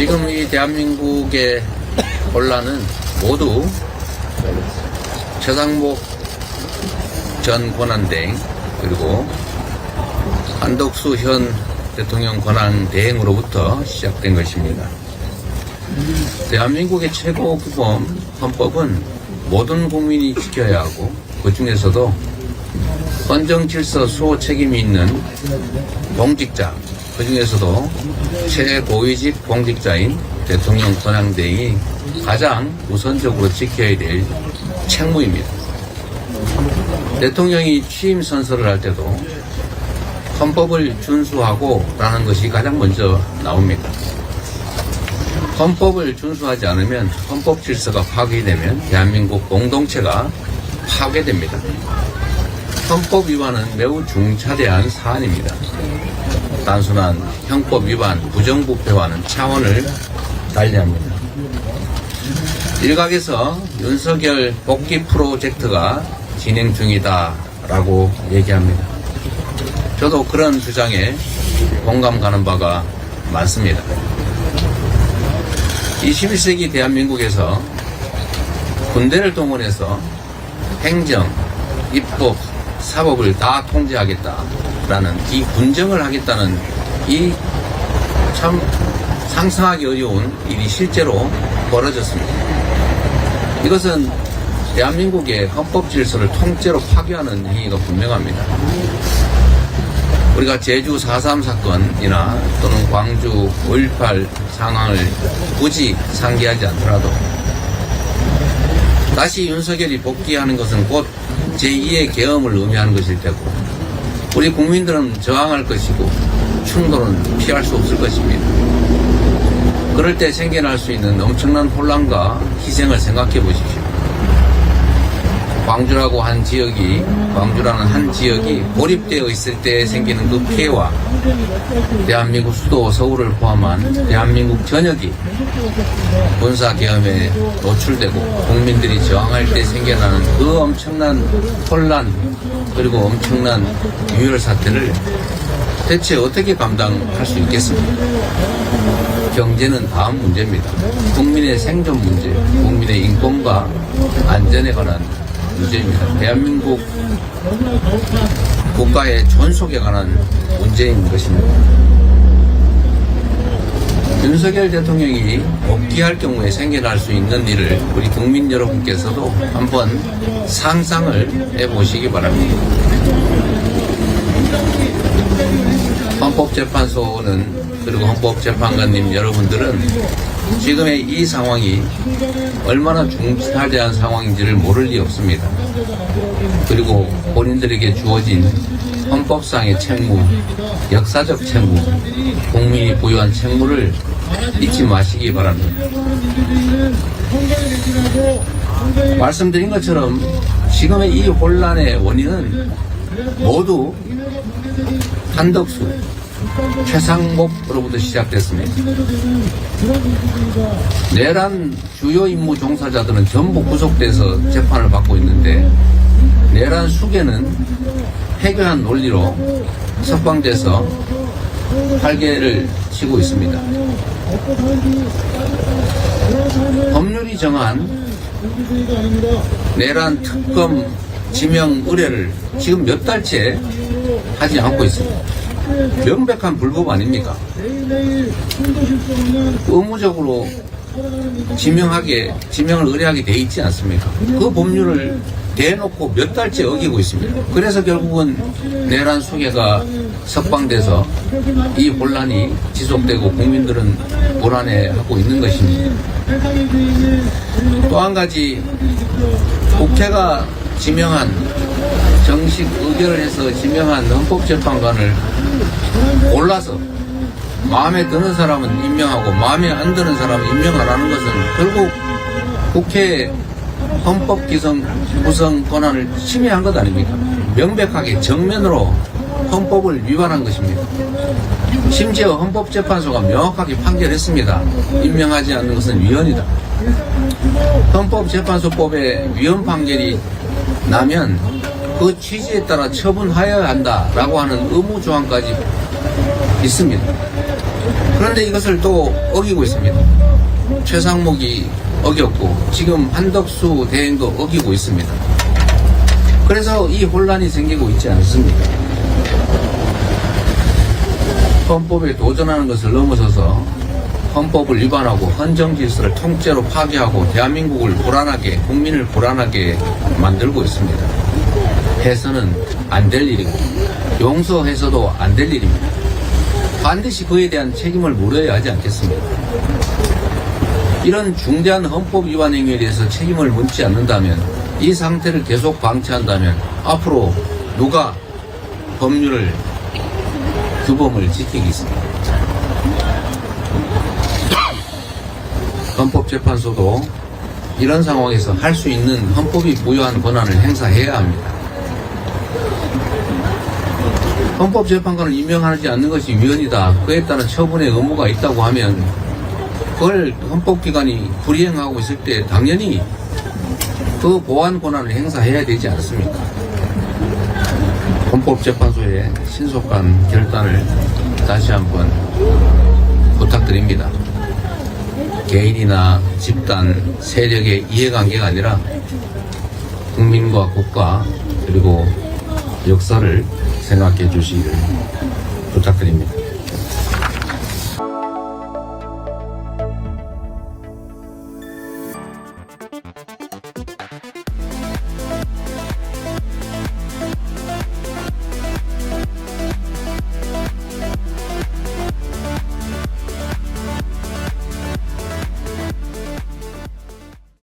지금 이 대한민국의 혼란은 모두 최상목 전 권한대행 그리고 한덕수 현 대통령 권한대행으로부터 시작된 것입니다. 대한민국의 최고 규범 헌법은 모든 국민이 지켜야 하고 그 중에서도 헌정 질서 수호 책임이 있는 공직자 그 중에서도 최고위직 공직자인 대통령 권한대행이 가장 우선적으로 지켜야 될 책무입니다. 대통령이 취임 선서를 할 때도 헌법을 준수하고 라는 것이 가장 먼저 나옵니다. 헌법을 준수하지 않으면 헌법 질서가 파괴되면 대한민국 공동체가 파괴됩니다. 헌법 위반은 매우 중차대한 사안입니다. 단순한 형법 위반, 부정부패와는 차원을 달리합니다. 일각에서 윤석열 복귀 프로젝트가 진행 중이다라고 얘기합니다. 저도 그런 주장에 공감 가는 바가 많습니다. 21세기 대한민국에서 군대를 동원해서 행정, 입법, 사법을 다 통제하겠다라는 이 군정을 하겠다는 이 참 상상하기 어려운 일이 실제로 벌어졌습니다. 이것은 대한민국의 헌법 질서를 통째로 파괴하는 행위가 분명합니다. 우리가 제주 4.3 사건이나 또는 광주 5.18 상황을 굳이 상기하지 않더라도 다시 윤석열이 복귀하는 것은 곧 제2의 계엄을 의미하는 것일 테고 우리 국민들은 저항할 것이고 충돌은 피할 수 없을 것입니다. 그럴 때 생겨날 수 있는 엄청난 혼란과 희생을 생각해 보십시오. 광주라고 한 지역이 광주라는 한 지역이 고립되어 있을 때 생기는 그 피해와 대한민국 수도 서울을 포함한 대한민국 전역이 군사 계엄에 노출되고 국민들이 저항할 때 생겨나는 그 엄청난 혼란 그리고 엄청난 유혈 사태를 대체 어떻게 감당할 수 있겠습니까? 경제는 다음 문제입니다. 국민의 생존 문제, 국민의 인권과 안전에 관한 문제입니다. 대한민국 국가의 존속에 관한 문제인 것입니다. 윤석열 대통령이 복귀할 경우에 생겨날 수 있는 일을 우리 국민 여러분께서도 한번 상상을 해보시기 바랍니다. 헌법재판소는 그리고 헌법재판관님 여러분들은 지금의 이 상황이 얼마나 중차대한 상황인지를 모를 리 없습니다. 그리고 본인들에게 주어진 헌법상의 책무, 역사적 책무, 국민이 부여한 책무를 잊지 마시기 바랍니다. 말씀드린 것처럼 지금의 이 혼란의 원인은 모두 한덕수, 최상목으로부터 시작됐습니다. 내란 주요 임무 종사자들은 전부 구속돼서 재판을 받고 있는데 내란 수계는 해교한 논리로 석방돼서 활개를 치고 있습니다. 법률이 정한 내란 특검 지명 의뢰를 지금 몇 달째 하지 않고 있습니다. 명백한 불법 아닙니까? 의무적으로 지명하게, 지명을 의뢰하게 돼 있지 않습니까? 그 법률을 대놓고 몇 달째 어기고 있습니다. 그래서 결국은 내란 수계가 석방돼서 이 혼란이 지속되고 국민들은 불안해하고 있는 것입니다. 또 한 가지 국회가 지명한 정식 의결을 해서 지명한 헌법재판관을 골라서 마음에 드는 사람은 임명하고 마음에 안 드는 사람은 임명 안 하는 것은 결국 국회 헌법 기성 구성 권한을 침해한 것 아닙니까? 명백하게 정면으로 헌법을 위반한 것입니다. 심지어 헌법재판소가 명확하게 판결했습니다. 임명하지 않는 것은 위헌이다. 헌법재판소법에 위헌 판결이 나면 그 취지에 따라 처분하여야 한다라고 하는 의무 조항까지 있습니다. 그런데 이것을 또 어기고 있습니다. 최상목이 어겼고 지금 한덕수 대행도 어기고 있습니다. 그래서 이 혼란이 생기고 있지 않습니까? 헌법에 도전하는 것을 넘어서서 헌법을 위반하고 헌정 질서를 통째로 파괴하고 대한민국을 불안하게 국민을 불안하게 만들고 있습니다. 해서는 안 될 일이고 용서해서도 안 될 일입니다. 반드시 그에 대한 책임을 물어야 하지 않겠습니까? 이런 중대한 헌법 위반 행위에 대해서 책임을 묻지 않는다면 이 상태를 계속 방치한다면 앞으로 누가 법률을 규범을 지키겠습니까? 헌법재판소도 이런 상황에서 할 수 있는 헌법이 부여한 권한을 행사해야 합니다. 헌법재판관을 임명하지 않는 것이 위헌이다. 그에 따른 처분의 의무가 있다고 하면 그걸 헌법기관이 불이행하고 있을 때 당연히 그 보완 권한을 행사해야 되지 않습니까? 헌법재판소의 신속한 결단을 다시 한번 부탁드립니다. 개인이나 집단, 세력의 이해관계가 아니라 국민과 국가 그리고 역사를 생각해 주시기를 부탁드립니다.